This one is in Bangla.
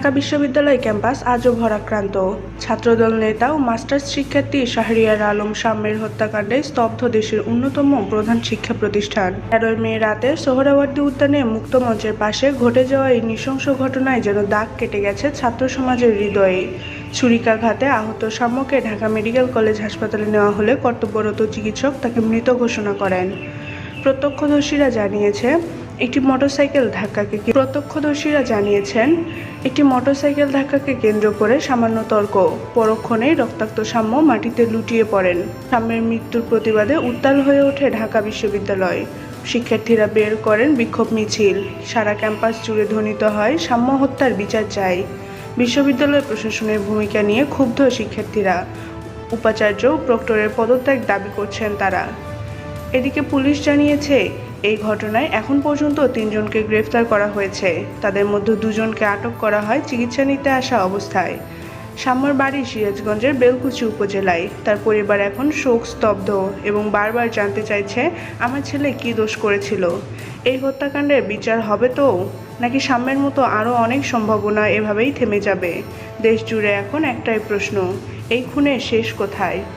ঢাকা বিশ্ববিদ্যালয় ক্যাম্পাস আজও ভরাক্রান্ত। ছাত্রদল নেতা ও মাস্টার্স শিক্ষার্থী শাহরিয়ার আলম সাম্যের হত্যাকাণ্ডে স্তব্ধ দেশের অন্যতম প্রধান শিক্ষা প্রতিষ্ঠান। তেরোই মে রাতে সোহরাওয়ার্দী উদ্যানে মুক্ত মঞ্চের পাশে ঘটে যাওয়া এই নৃশংস ঘটনায় যেন দাগ কেটে গেছে ছাত্র সমাজের হৃদয়ে। ছুরিকাঘাতে আহত সাম্যকে ঢাকা মেডিকেল কলেজ হাসপাতালে নেওয়া হলে কর্তব্যরত চিকিৎসক তাকে মৃত ঘোষণা করেন। প্রত্যক্ষদর্শীরা জানিয়েছে একটি মোটরসাইকেল ধাক্কাকে প্রত্যক্ষদর্শীরা জানিয়েছেন, একটি মোটরসাইকেল ধাক্কাকে কেন্দ্র করে সামান্য তর্ক। পরক্ষণেই রক্তাক্ত সাম্য মাটিতে লুটিয়ে পড়েন। সাম্যের মৃত্যুর প্রতিবাদে উত্তাল হয়ে ওঠে ঢাকা বিশ্ববিদ্যালয়। শিক্ষার্থীরা বের করেন বিক্ষোভ মিছিল। সারা ক্যাম্পাস জুড়ে ধ্বনিত হয়, সাম্য হত্যার বিচার চাই। বিশ্ববিদ্যালয় প্রশাসনের ভূমিকা নিয়ে ক্ষুব্ধ শিক্ষার্থীরা। উপাচার্য প্রক্টরের পদত্যাগ দাবি করছেন তারা। এদিকে পুলিশ জানিয়েছে এই ঘটনায় এখন পর্যন্ত তিনজনকে গ্রেফতার করা হয়েছে। তাদের মধ্যে দুজনকে আটক করা হয় চিকিৎসা নিতে আসা অবস্থায়। সাম্যর বাড়ি সিরাজগঞ্জের বেলকুচি উপজেলায়। তার পরিবার এখন শোক স্তব্ধ এবং বারবার জানতে চাইছে, আমার ছেলে কী দোষ করেছিল? এই হত্যাকাণ্ডের বিচার হবে তো? নাকি সাম্যের মতো আরও অনেক সম্ভাবনা এভাবেই থেমে যাবে? দেশ জুড়ে এখন একটাই প্রশ্ন, এই খুনের শেষ কোথায়?